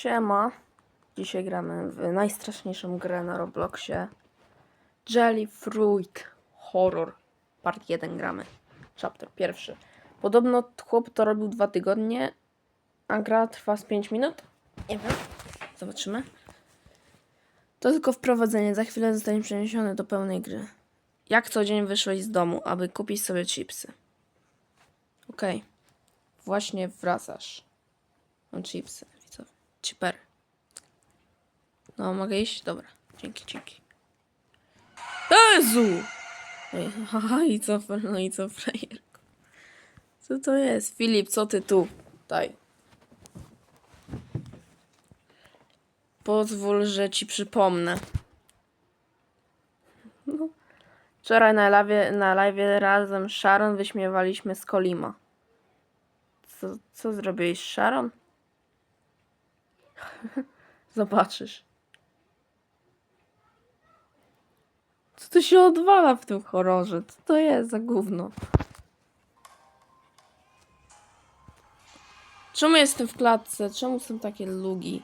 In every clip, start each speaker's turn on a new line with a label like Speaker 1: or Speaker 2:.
Speaker 1: Siema. Dzisiaj gramy w najstraszniejszą grę na Robloxie. Jelly Fruit Horror. Part 1 gramy. Chapter pierwszy. Podobno chłop to robił dwa tygodnie, a gra trwa z 5 minut? Nie wiem. Zobaczymy. To tylko wprowadzenie. Za chwilę zostanie przeniesiony do pełnej gry. Jak co dzień wyszłeś z domu, aby kupić sobie chipsy. Okej. Właśnie wracasz. Mam chipsy. Ciper. No, mogę iść? Dobra. Dzięki, dzięki. Jezu! Haha, i co? No i co, frajerko? Co to jest? Filip, co ty tu? Daj. Pozwól, że ci przypomnę. No. Wczoraj na live, na live razem z Sharon wyśmiewaliśmy z Kolima. Co, co zrobiłeś Sharon? Zobaczysz. Co to się odwala w tym horrorze? Co to jest za gówno? Czemu jestem w klatce? Czemu są takie lugi?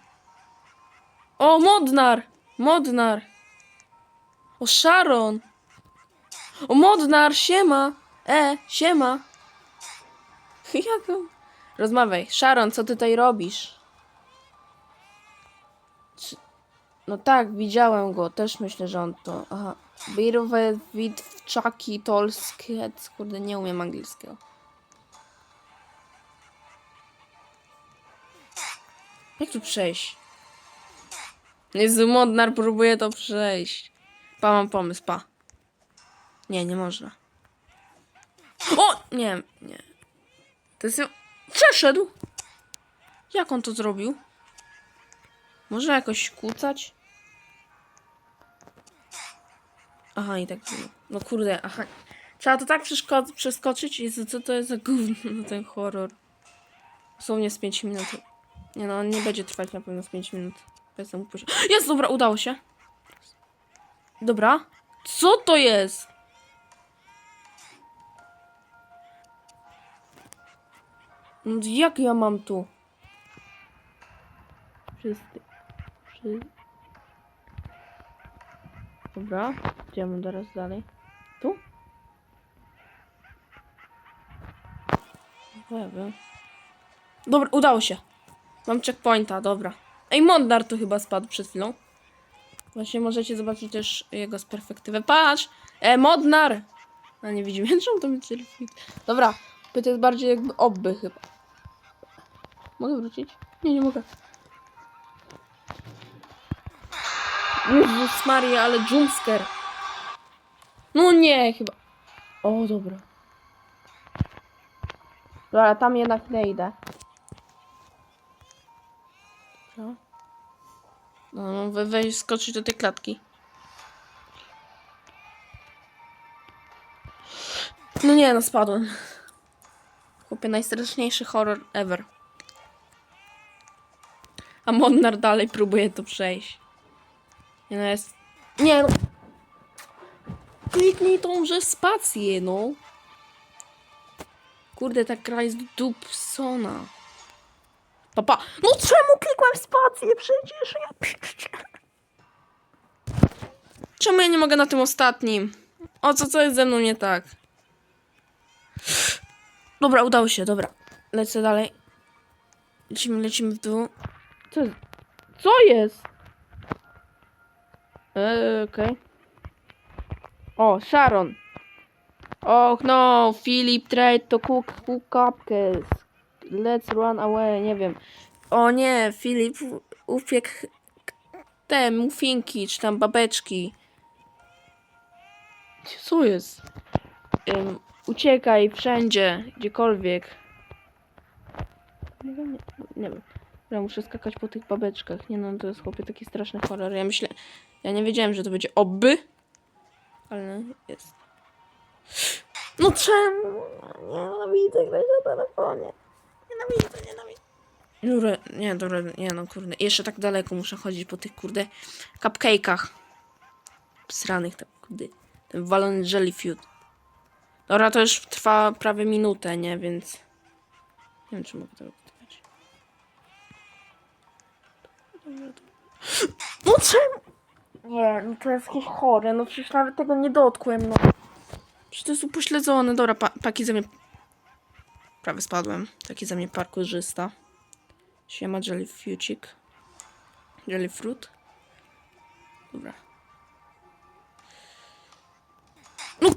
Speaker 1: O, Modnar! Modnar! O, Sharon! O, Modnar, siema! E, siema! Jak? Rozmawiaj. Sharon, co ty tutaj robisz? No tak, widziałem go. Też myślę, że on to. Aha. Birwe, Witwczaki, Tolskie. Kurde, nie umiem angielskiego. Jak tu przejść? Jezu, Modnar próbuje to przejść. Pa, mam pomysł, pa. Nie, nie można. O! Nie, nie. To jest... Przeszedł! Jak on to zrobił? Może jakoś kłócać? Aha, i tak. No kurde, aha. Trzeba to tak przeskoczyć? Jezu, co to jest za gówno no ten horror? Dosłownie z 5 minut. Nie no, on nie będzie trwać na pewno z 5 minut. Jestem upoś- Jest, dobra, udało się. Dobra. Co to jest? No Jak ja mam tu? Wszyscy. Wszyscy. Dobra. Gdzie mam teraz dalej? Tu? Nie wiem. Dobra, udało się. Mam checkpointa, dobra. Ej, Mondar tu chyba spadł przed chwilą. Właśnie możecie zobaczyć też jego z perspektywy. Patrz! E, Modnar! A nie widzimy, czemu to mi selfie? Dobra, to jest bardziej jakby obby chyba. Mogę wrócić? Nie, nie mogę. Jezus Maria, ale jumpscare. No nie, chyba. O, dobra. Dobra, tam jednak nie idę. Dobra. No, we, wejść, skoczyć do tej klatki. No nie, no spadłem. Chłopie, najstraszniejszy horror ever. A Monnar dalej próbuje to przejść. Nie no jest... Nie no... Kliknij tą, spację, no. Kurde, ta gra jest dupsona. Papa. No czemu klikłem spację? Przecież ja... Czemu ja nie mogę na tym ostatnim? O co, co jest ze mną nie tak? Dobra, udało się, dobra. Lecę dalej. Lecimy, lecimy w dół. Co, co jest? Eee, okej. O, Sharon. Och no, Philip trade to cook, cook cupcakes. Let's run away, nie wiem. O nie, Filip upiekł te muffinki, czy tam babeczki. Co jest? Ym, uciekaj wszędzie, gdziekolwiek. Nie nie, nie wiem. Ja muszę skakać po tych babeczkach. Nie no, to jest chłopie taki straszny horror. Ja myślę, ja nie wiedziałem, że to będzie oby, ale jest. No czemu? Nienawidzę grać na telefonie. Nienawidzę, nienawidzę. Dobra, nie, dobra, nie no kurde. Jeszcze tak daleko muszę chodzić po tych kurde cupcake'ach. Sranych tam, kurde. Ten walony jelly food. Dobra, to już trwa prawie minutę, nie? Więc... Nie wiem, czy mogę tego kupować. No czemu? Nie, no to jest jakieś chore, no przecież nawet tego nie dotkłem, no. Przecież to jest upośledzone. Dobra, pa paki ze mnie... Prawie spadłem. Taki ze mnie parkurzysta. Siema Jellyfucik. Jellyfruit. Dobra. No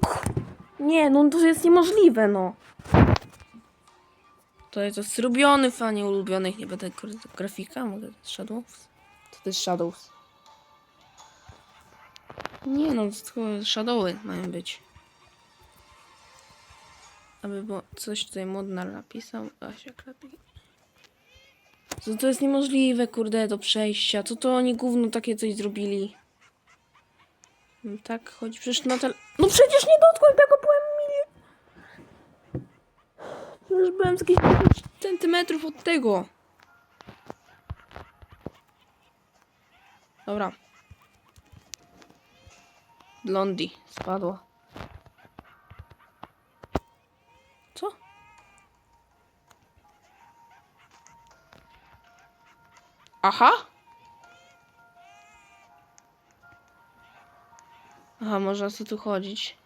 Speaker 1: Nie, no to jest niemożliwe, no. To jest zrobiony fanie ulubionych. Nie będę grafika, mogę Shadows? To jest Shadows? Nie no, to tylko Shadowy mają być. Aby było coś tutaj modna napisał. Asia lepiej. Co to jest niemożliwe, kurde, do przejścia. Co to oni gówno takie coś zrobili? No Tak, chodzi przecież na tel... No przecież nie dotknąłem tego, byłem mili... Przecież byłem z jakichś 10 centymetrów od tego. Dobra. Blondie spadła. Co? Aha. Aha, o co tu chodzić?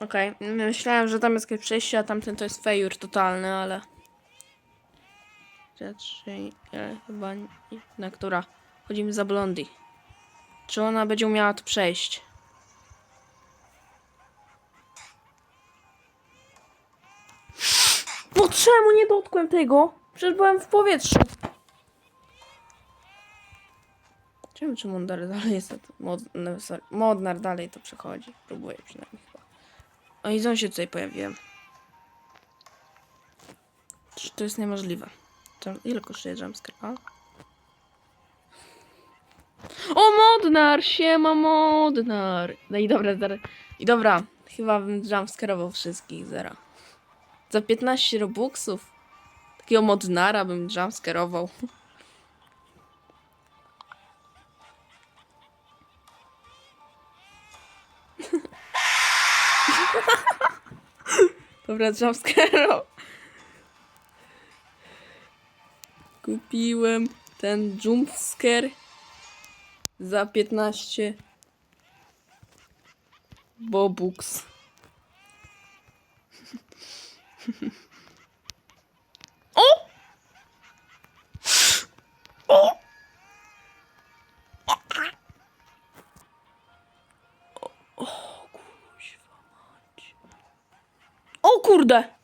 Speaker 1: Okej, myślałem, że tam jest jakieś przejście, a tamten to jest fejur totalny, ale... Raczej, ale chyba nie, na która? Chodzimy za Blondie. Czy ona będzie umiała to przejść? No czemu nie dotkłem tego? Przecież byłem w powietrzu. Czemu czy Mondar dalej jest mod, no, sorry, Modnar dalej to przechodzi. Próbuję przynajmniej chyba. O i się tutaj pojawiłem. Czy to jest niemożliwe? To ile kosztuje jumpscare? O, Modnar! Siema, Modnar! No i dobra, i dobra, chyba bym jumpscareował wszystkich, zera. Za 15 robuxów takiego Modnara bym jumpscareował. Dobra, jumpscareował. Kupiłem ten jumpscare za 15 bobuks. O! O! O kurde!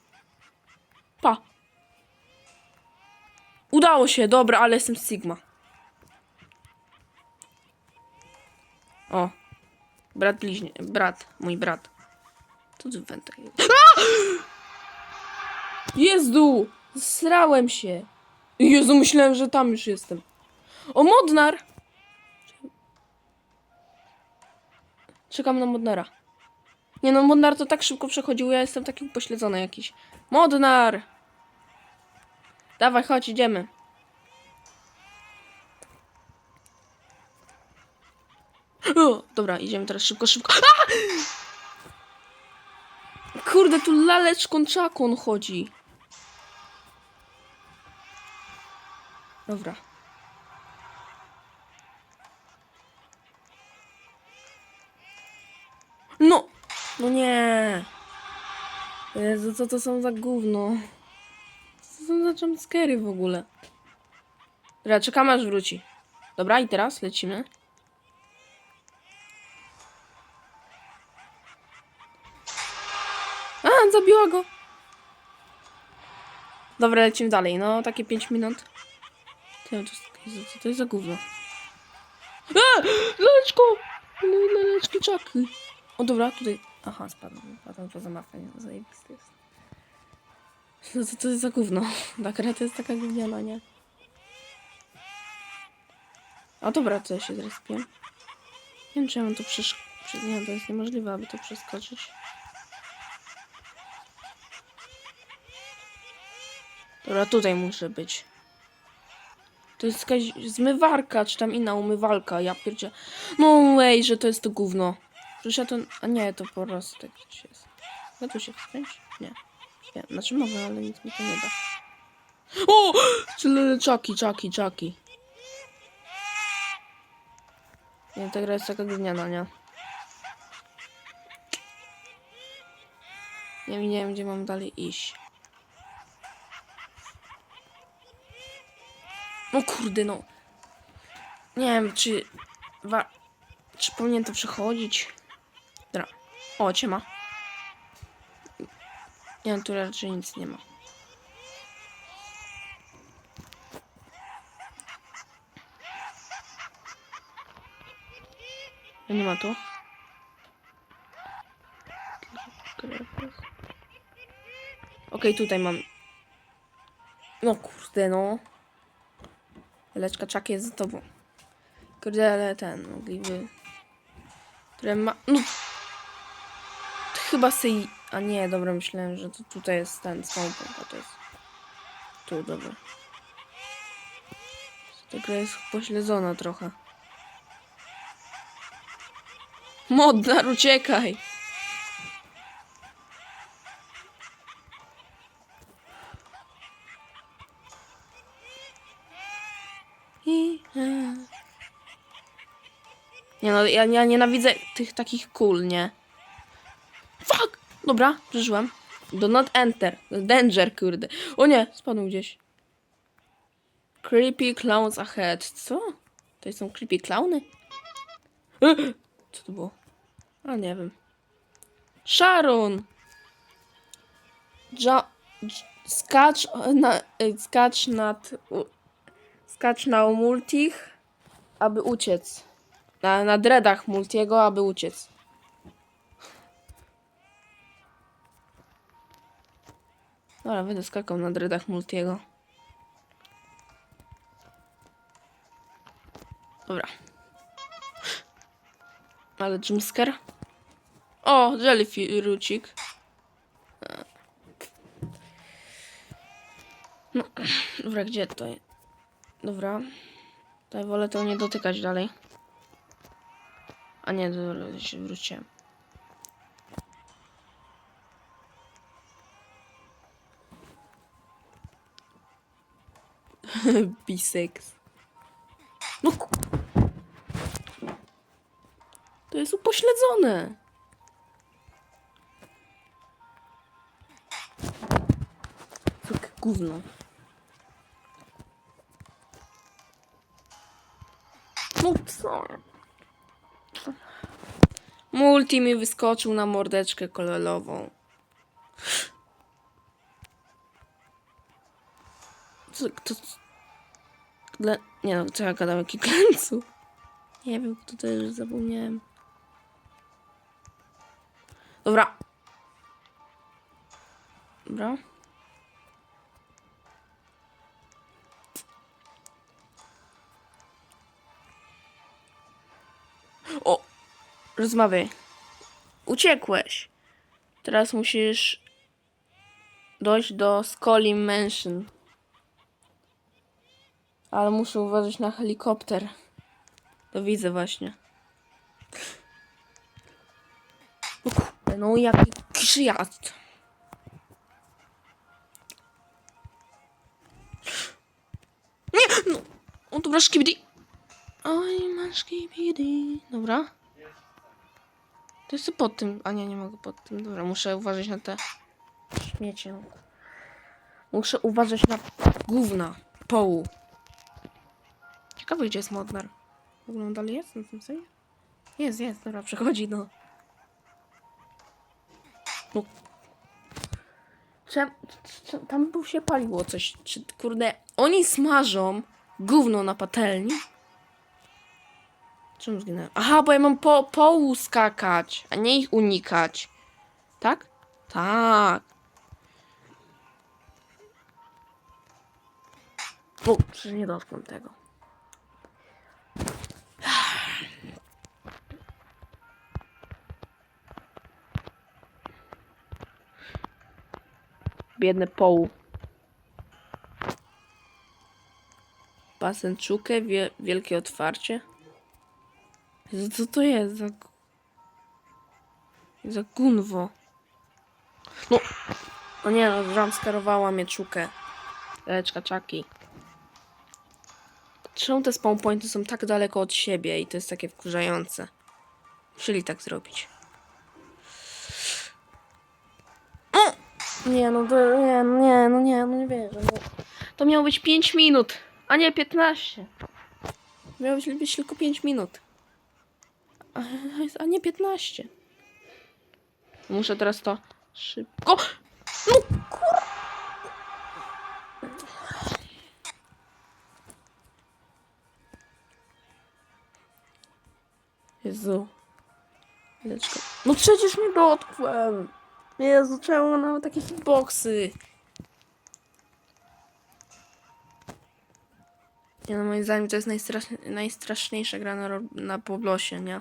Speaker 1: Udało się, dobra, ale jestem Sigma. O. Brat bliźnie, brat, mój brat. Co ty? Jezu! Zsrałem się. Jezu, myślałem, że tam już jestem. O, Modnar! Czekam na Modnara. Nie no, Modnar to tak szybko przechodził, ja jestem taki upośledzony jakiś. Modnar! Dawaj, chodź, idziemy. O, dobra, idziemy teraz szybko, szybko. A! Kurde, tu laleczką czakon chodzi. Dobra. No! No nie! Jezu, co to są za gówno? Za jumpscary w ogóle? Dobra, czekamy aż wróci. Dobra, i teraz lecimy. A, zabiła go. Dobra, lecimy dalej. No, takie 5 minut. Co to jest za gówno? A! Leczko! Le- Leczki czaki. O, dobra, tutaj. Aha, spadłem. Spadłem poza mapę. Zajebisty jest. No co to jest za gówno? Ta to jest taka gówniana, nie? A dobra, co ja się zrespię? Nie wiem, czy ja mam to przesz... prze- Nie, to jest niemożliwe, aby to przeskoczyć. Dobra, tutaj muszę być. To jest jakaś zmywarka, czy tam inna umywalka. Ja pierdzie. No way, że to jest to gówno. Przecież ja to... A nie, to po prostu tak jest. Ja tu się wspiąć? Nie. Nie, znaczy mogę, ale nic mi to nie da. O! Czaki, czaki, czaki. Nie, ta gra jest taka gówniana, nie? Nie wiem, nie wiem, gdzie mam dalej iść. No kurde, no. Nie wiem, czy... Wa... Czy powinien to przechodzić? Dobra. O, ciema. Nie tu raczej nic nie ma. Nie ma tu. Okej, tutaj mam. No kurde, no. Leczka czak jest za tobą. Kurde, ale ten mogliby. Które ma. No. Chyba sej. A nie, dobra, myślałem, że to tutaj jest ten snowball, a to jest. Tu, dobra. Ta gra jest pośledzona trochę. Modnar, uciekaj! Nie no, ja, ja nienawidzę tych takich kul, nie? Dobra, przeżyłem. Do not enter. Danger, kurde. O nie, spadł gdzieś. Creepy clowns ahead. Co? To są creepy clowny? E, Co to było? A nie wiem. Sharon! Dż- skacz na, e, skacz nad, u, skacz na multich, aby uciec. Na, na dreadach multiego, aby uciec. Dobra, będę skakał na dreadach multiego. Dobra. Ale jumpscare. O, jellyfirucik. No, dobra, gdzie to jest? Dobra. Tutaj wolę to nie dotykać dalej. A nie, dobra, się wróciłem. Bisex. No ku... To jest upośledzone. Tak gówno. No co? Multi mi wyskoczył na mordeczkę kolorową. Co, kto... Gle... Nie no, gadam, jaki klęcu? Nie wiem, to jest, zapomniałem. Dobra. Dobra. O! Rozmawiaj. Uciekłeś. Teraz musisz dojść do Scully Mansion. Ale muszę uważać na helikopter. To widzę właśnie. No jaki krzyjazd. Nie! No! O, dobra, szkibidi. Oj, masz szkibidi. Dobra. To jest pod tym. A nie, nie mogę pod tym. Dobra, muszę uważać na te śmiecie. Muszę uważać na gówna. Połu. Ciekawe, gdzie jest Modnar. W ogóle on dalej jest na tym sobie? Jest, jest, dobra, przechodzi, no. No. Czem, tam był się paliło coś. Czy, kurde, oni smażą gówno na patelni? Czemu zginąłem? Aha, bo ja mam po połu skakać, a nie ich unikać. Tak? Tak. O, czy nie dotknę tego. Biedne połu. Basen czukę, wie, wielkie otwarcie. Jezu, co to jest za... Za gunwo. No. O nie no, jumpscarowała mnie czukę. Leczka czaki. Czemu te spawn pointy są tak daleko od siebie i to jest takie wkurzające? Musieli tak zrobić. Nie, no to, nie, no nie, no nie, no nie wierzę. No. To miało być 5 minut, a nie 15. Miało być, tylko 5 minut. A, a nie 15. Muszę teraz to szybko. No kur... Jezu. Chwileczkę. No przecież nie dotkłem. Jezu, czemu nawet takie hitboxy? Nie no, moim zdaniem to jest najstrasz... najstraszniejsza gra na, na Poblosie, nie?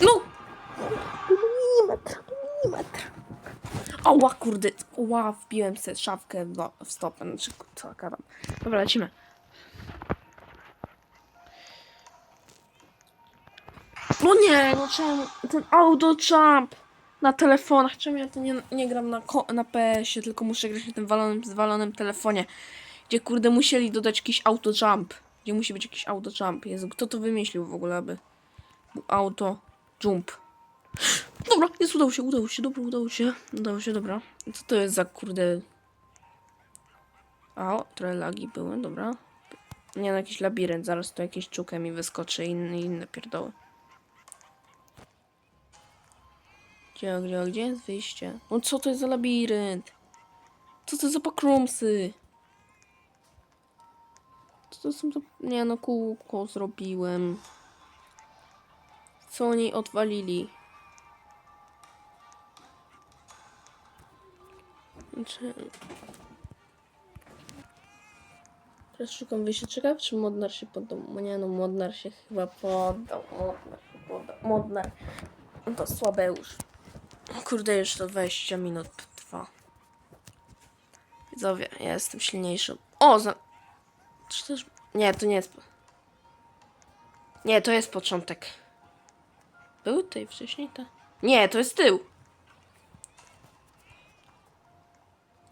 Speaker 1: No! Milimetr, milimetr. Ała, kurde. Ła, wbiłem sobie szafkę w, w stopę. Znaczy, co, gadam. Dobra, lecimy. No nie, no czemu? Ten auto jump na telefonach. Czemu ja to nie, nie gram na, na PS-ie, tylko muszę grać na tym walonym, zwalonym telefonie. Gdzie kurde musieli dodać jakiś auto jump. Gdzie musi być jakiś auto jump. Jezu, kto to wymyślił w ogóle, aby auto jump. Dobra, jest, udało się, udało się, dobra, udało się. Udało się, dobra. Co to jest za kurde... O, trochę lagi były, dobra. Nie no, jakiś labirynt, zaraz tu jakieś czukę mi wyskoczy i inne, inne pierdoły. Gdzie, gdzie, gdzie jest wyjście? No co to jest za labirynt? Co to za backroomsy? Co to są za... Nie no, kółko zrobiłem. Co oni odwalili? Znaczy... Teraz szukam wyjścia. Czekaj, czy Modnar się poddał? No Nie no, Modnar się chyba poddał. Modnar się poddał. Modnar. No to słabeusz. Kurde, już to 20 minut trwa. Widzowie, ja jestem silniejszy. O, za... Czy też... Nie, to nie jest... Nie, to jest początek. Był tutaj wcześniej te? Nie, to jest tył.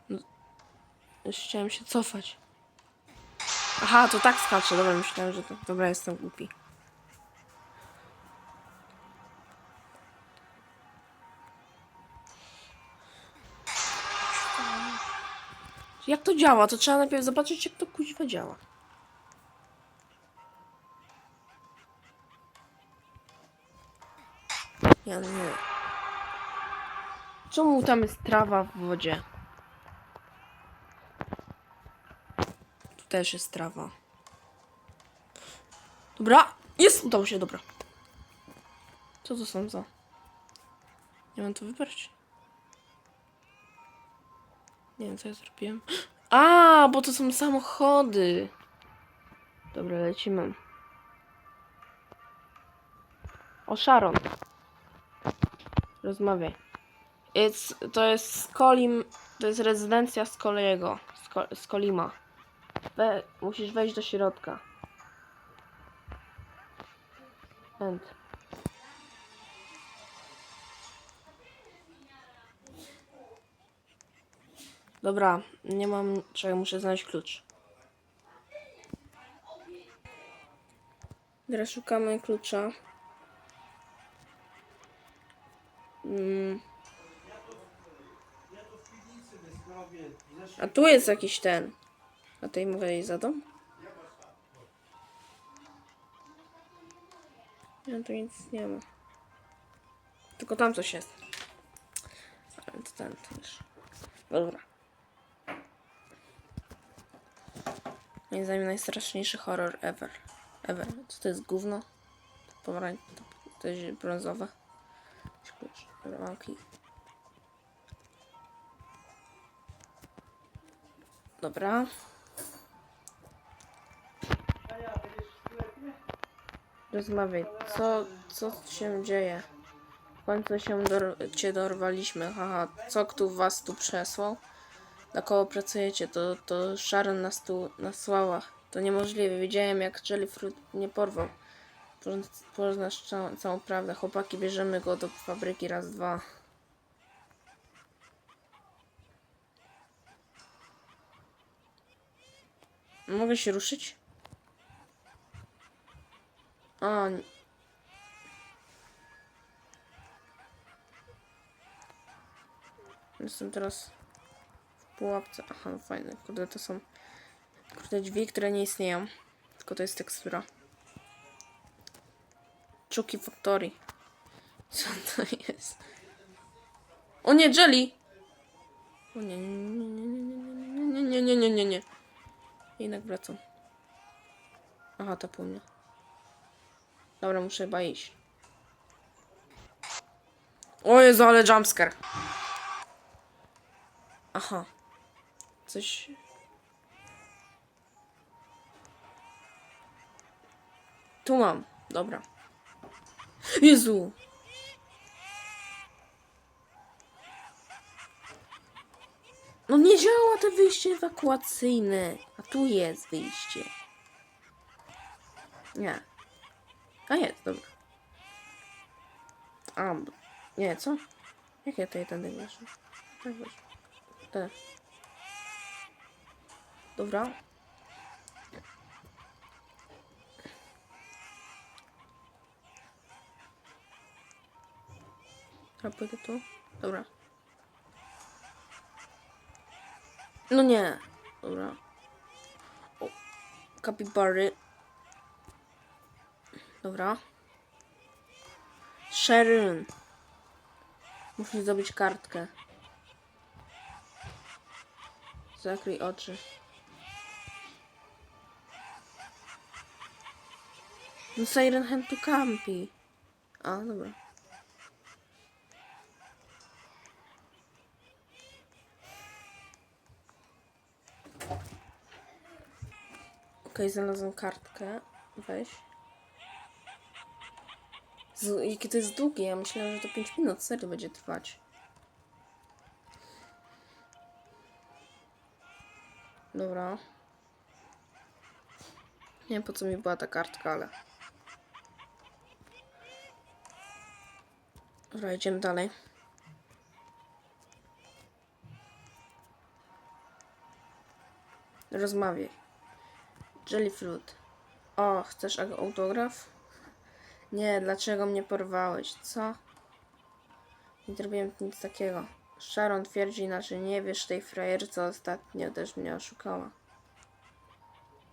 Speaker 1: No, Już chciałem się cofać. Aha, to tak skacze. Dobra, myślałem, że to... Dobra, jestem głupi. Jak to działa? To trzeba najpierw zobaczyć, jak to kuźwa działa. Ja nie. Czemu tam jest trawa w wodzie? Tu też jest trawa. Dobra, jest! Udało się, dobra. Co to są za... Nie mam to wybrać. Nie wiem, co ja zrobiłem. A, bo to są samochody. Dobra, lecimy. O, Sharon. Rozmawiaj. It's, to jest Skolim, to jest rezydencja Skoliego, Sko, Skolima. We, musisz wejść do środka. End. Dobra, nie mam czego, muszę znaleźć klucz. Teraz szukamy klucza. Mm. A tu jest jakiś ten. A tej mogę jej zadam? Nie, tu nic nie ma. Tylko tam coś jest. Ale to ten też. Dobra. Moim zdaniem najstraszniejszy horror ever. Ever. Co to jest gówno? Pomarań... To, jest brązowe. Dobra. Rozmawiaj. Co, co się dzieje? W końcu się dor cię dorwaliśmy. Haha, co kto was tu przesłał? na koło pracujecie, to, to Sharon nas tu nasłała. To niemożliwe. Widziałem, jak Jellyfruit mnie porwał. Poznasz całą, całą prawdę. Chłopaki, bierzemy go do fabryki raz, dwa. Mogę się ruszyć? A, Jestem teraz pułapce. Aha, fajne. Kurde, to są kurde drzwi, które nie istnieją. Tylko to jest tekstura. Chucky Factory. Co to jest? O nie, Jelly! O nie, nie, nie, nie, nie, nie, nie, nie, nie, nie. Jednak wracam. Aha, to po mnie. Dobra, muszę chyba iść. O Jezu, ale jumpscare. Aha. Coś... Tu mam. Dobra. Jezu! No nie działa to wyjście ewakuacyjne. A tu jest wyjście. Nie. A jest, dobra. A, nie, co? Jak ja tutaj tędy weszłem? Tak. Te. Dobra. A pójdę tu? Dobra. No nie. Dobra. O. Kapibary. Dobra. Sharon. Muszę zdobyć kartkę. Zakryj oczy. No Siren Hand tu campi. A, dobra. Okej, znalazłem kartkę. Weź. Z, jakie to jest długie? Ja myślałem, że to 5 minut serio będzie trwać. Dobra. Nie wiem po co mi była ta kartka, ale. Dobra, idziemy dalej. Rozmawiaj. Jellyfruit. O, chcesz autograf? Nie, dlaczego mnie porwałeś? Co? Nie zrobiłem nic takiego. Sharon twierdzi inaczej, nie wiesz tej frajerce ostatnio też mnie oszukała.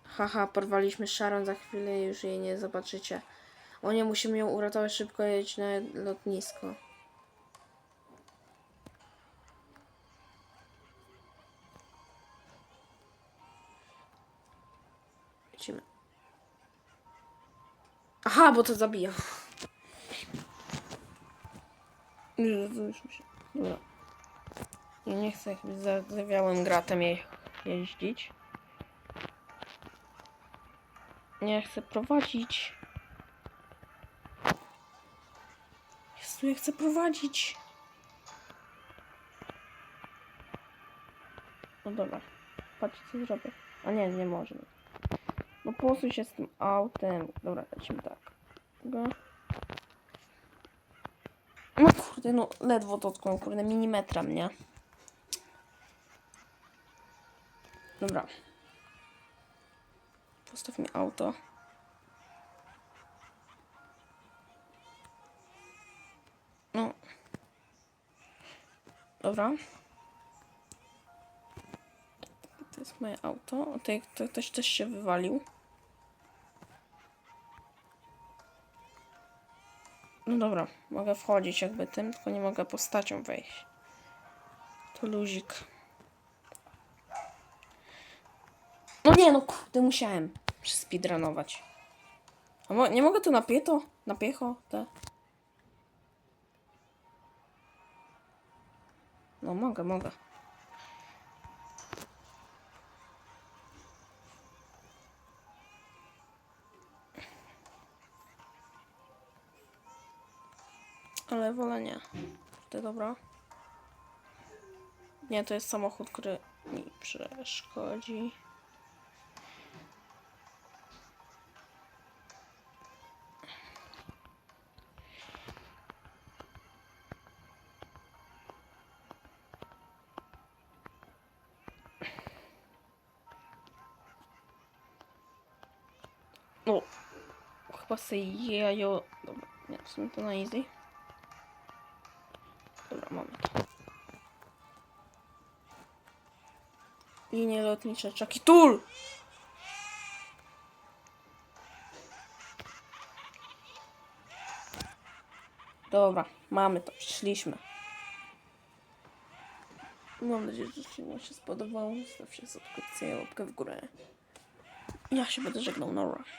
Speaker 1: Haha, porwaliśmy Sharon, za chwilę już jej nie zobaczycie. O nie, musimy ją uratować, szybko jedź na lotnisko. Lecimy. Aha, bo to zabija. Już się. Dobra. Nie chcę za zawiałym gratem je jeździć. Nie chcę prowadzić. Jezu, ja chcę prowadzić. No dobra. Patrzcie co zrobię. A nie, nie można. No posuń się z tym autem. Dobra, lecimy tak. Dobra. No kurde, no ledwo dotknął, kurde, milimetra mnie. Dobra. Postaw mi auto. Dobra. To jest moje auto. O, tutaj to, ktoś też się wywalił. No dobra, mogę wchodzić jakby tym, tylko nie mogę postacią wejść. To luzik. No nie, no kurde, musiałem speedrunować. A mo nie mogę tu na pieto? Na piecho? Te. No mogę, mogę. Ale wolę nie. To dobra. Nie, to jest samochód, który mi przeszkodzi. Sobie jajo... Dobra, nie, w sumie to na easy. Dobra, mamy to. Linie lotnicze, Chucky Tool! Dobra, mamy to, przyszliśmy. Mam nadzieję, że filmu się spodobało. Zostawcie subskrypcję, łapkę w górę. Ja się będę żegnał, Nora.